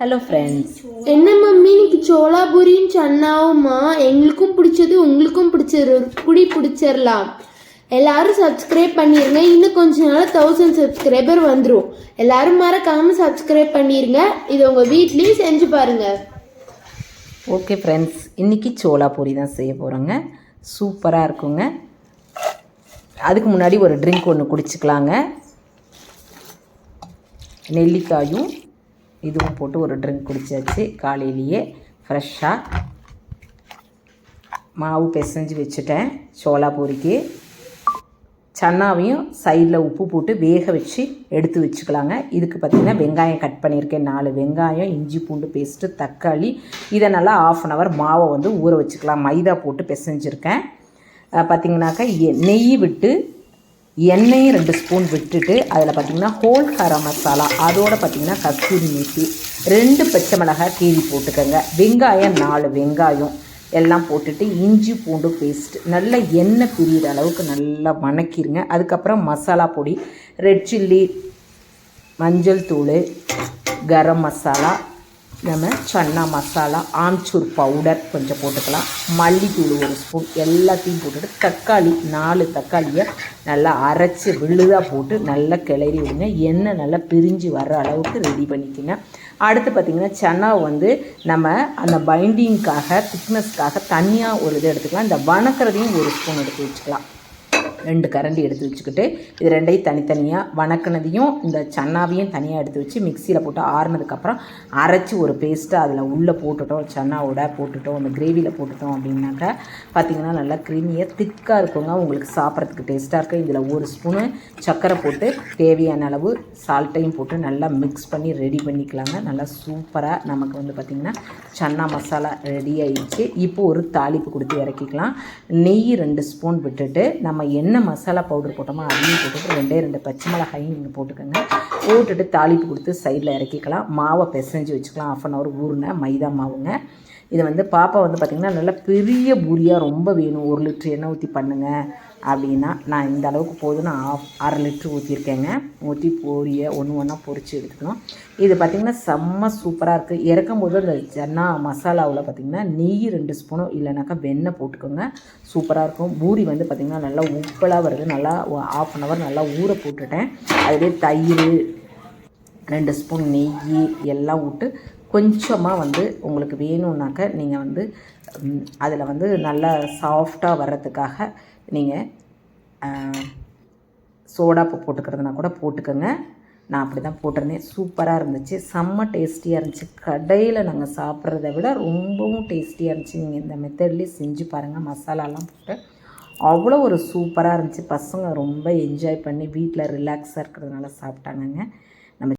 Hello friends என்ன mummy? இன்னைக்கு சோளாபூரியும் சன்னாவுமா? எங்களுக்கும் பிடிச்சது உங்களுக்கும் பிடிச்சது. குடி பிடிச்சிடலாம் எல்லாரும் சப்ஸ்கிரைப் பண்ணிருங்க. இன்னும் கொஞ்ச நாள் தௌசண்ட் சப்ஸ்கிரைபர் வந்துடும் எல்லாரும் மறக்காம சப்ஸ்கிரைப் பண்ணிருங்க. இது உங்க வீட்லயும் செஞ்சு பாருங்க. ஓகே ஃப்ரெண்ட்ஸ் இன்றைக்கி சோளா பூரி தான் செய்ய போகிறோங்க சூப்பராக இருக்குங்க. அதுக்கு முன்னாடி ஒரு ட்ரிங்க் ஒன்று குடிச்சிக்கலாங்க. நெல்லிக்காயும் இதுவும் போட்டு ஒரு ட்ரிங்க் குடிச்சாச்சு. காலையிலேயே ஃப்ரெஷ்ஷாக மாவு பிசைஞ்சு வச்சுட்டேன். சோளா பூரிக்கு. சன்னாவையும் சைடில் உப்பு போட்டு வேக வச்சு எடுத்து வச்சுக்கலாங்க. இதுக்கு பார்த்திங்கன்னா வெங்காயம் கட் பண்ணியிருக்கேன். நாலு வெங்காயம் இஞ்சி பூண்டு பேஸ்ட்டு தக்காளி. இதை நல்லா ஆஃப் அன் ஹவர் மாவை வந்து ஊற வச்சுக்கலாம். மைதா போட்டு பிசைஞ்சிருக்கேன். பார்த்திங்கனாக்கா எ- நெய் விட்டு எண்ணெயும் ரெண்டு ஸ்பூன் விட்டுட்டு அதில் பார்த்திங்கன்னா ஹோல் கரம் மசாலா அதோட பார்த்திங்கன்னா கஸ்தூரி மேத்தி ரெண்டு பச்சை மிளகாய் கீரி போட்டுக்கோங்க. வெங்காயம் நாலு வெங்காயம் எல்லாம் போட்டுட்டு இஞ்சி பூண்டு பேஸ்ட் நல்லா எண்ணெய் பிரியிற அளவுக்கு நல்லா வணக்கிடுங்க அதுக்கப்புறம் மசாலா பொடி ரெட் சில்லி மஞ்சள் தூள் கரம் மசாலா நம்ம சன்னா மசாலா ஆம்ச்சூர் பவுடர் கொஞ்சம் போட்டுக்கலாம். மல்லித்தூள் ஒரு ஸ்பூன் எல்லாத்தையும் போட்டுட்டு தக்காளி நாலு தக்காளியை நல்லா அரைச்சி விழுதாக போட்டு நல்லா கிளறி விடுங்க. எண்ணெய் நல்லா பிரிஞ்சு வர்ற அளவுக்கு ரெடி பண்ணிக்கோங்க. அடுத்து பார்த்திங்கன்னா சன்னா வந்து நம்ம அந்த பைண்டிங்க்காக திக்னஸ்க்காக தனியாக ஒரு இது எடுத்துக்கலாம். இந்த வணக்கிறதையும் ஒரு ஸ்பூன் எடுத்து வச்சுக்கலாம். ரெண்டு கரண்டி எடுத்து வச்சுக்கிட்டு இது ரெண்டையும் தனித்தனியாக வணக்கினதையும் இந்த சன்னாவையும் தனியாக எடுத்து வச்சு மிக்சியில் போட்டு ஆறுனதுக்கப்புறம் அரைச்சி ஒரு பேஸ்ட்டை அதில் உள்ளே போட்டுட்டோம் சன்னாவோட போட்டுட்டோம் அந்த கிரேவியில் போட்டுட்டோம் அப்படின்னாக்கா பார்த்திங்கன்னா நல்லா கிரீமியாக திக்காக இருக்குங்க. உங்களுக்கு சாப்பிட்றதுக்கு டேஸ்ட்டாக இருக்கும். இதில் ஒரு ஸ்பூனு சர்க்கரை போட்டு தேவையான அளவு சால்ட்டையும் போட்டு நல்லா மிக்ஸ் பண்ணி ரெடி பண்ணிக்கலாங்க. நல்லா சூப்பராக நமக்கு வந்து பார்த்திங்கன்னா சன்னா மசாலா ரெடி ஆயிடுச்சு. இப்போ ஒரு தாளிப்பு கொடுத்து இறக்கிக்கலாம். நெய் ரெண்டு ஸ்பூன் விட்டுட்டு நம்ம என்ன மசாலா பவுடர் போட்டோமோ அதையும் போட்டுட்டு ரெண்டே ரெண்டு பச்சை மிளகாயும் நீங்கள் போட்டுக்கோங்க. போட்டுட்டு தாளிப்பு கொடுத்து சைடில் இறக்கிக்கலாம். மாவை பிசைஞ்சு வச்சுக்கலாம். ஆஃப் அன் ஹவர் ஊறின மைதா மாவுங்க. இது வந்து பாப்பா வந்து பார்த்திங்கன்னா நல்லா பெரிய பூரியாக ரொம்ப வேணும். ஒரு லிட்ரு எண்ணெய் ஊற்றி பண்ணுங்கள் அப்படின்னா நான் இந்த அளவுக்கு போதும் நான் ஆஃப் அரை லிட்ரு ஊற்றிருக்கேங்க ஊற்றி பொரிய ஒன்று ஒன்றா பொரித்து எடுத்துக்கணும். இது பார்த்திங்கன்னா செம்ம சூப்பராக இருக்குது இறக்கும் போது அந்த சன்னா மசாலாவில் பார்த்திங்கன்னா நெய் ரெண்டு ஸ்பூனும் இல்லைனாக்கா வெண்ணெய் போட்டுக்கோங்க. சூப்பராக இருக்கும். பூரி வந்து பார்த்திங்கன்னா நல்லா உப்பலாக வருது. நல்லா ஆஃப் அன் ஹவர் நல்லா ஊற போட்டுட்டேன். அதிலே தயிர் ரெண்டு ஸ்பூன் நெய் எல்லாம் விட்டு கொஞ்சமாக வந்து உங்களுக்கு வேணும்னாக்க நீங்கள் வந்து அதில் வந்து நல்லா சாஃப்டாக வர்றதுக்காக நீங்கள் சோடா உப்பு போட்டுக்கிறதுனா கூட போட்டுக்கோங்க. நான் அப்படி தான் போட்டிருந்தேன். சூப்பராக இருந்துச்சு. செம்ம டேஸ்டியாக இருந்துச்சு. கடையில் நாங்கள் சாப்பிட்றத விட ரொம்பவும் டேஸ்டியாக இருந்துச்சு. நீங்கள் இந்த மெத்தட்லேயே செஞ்சு பாருங்கள் மசாலாலாம் போட்டு அவ்வளோ ஒரு சூப்பராக இருந்துச்சு. பசங்க ரொம்ப என்ஜாய் பண்ணி வீட்டில் ரிலாக்ஸாக இருக்கிறதுனால சாப்பிட்டாங்கங்க.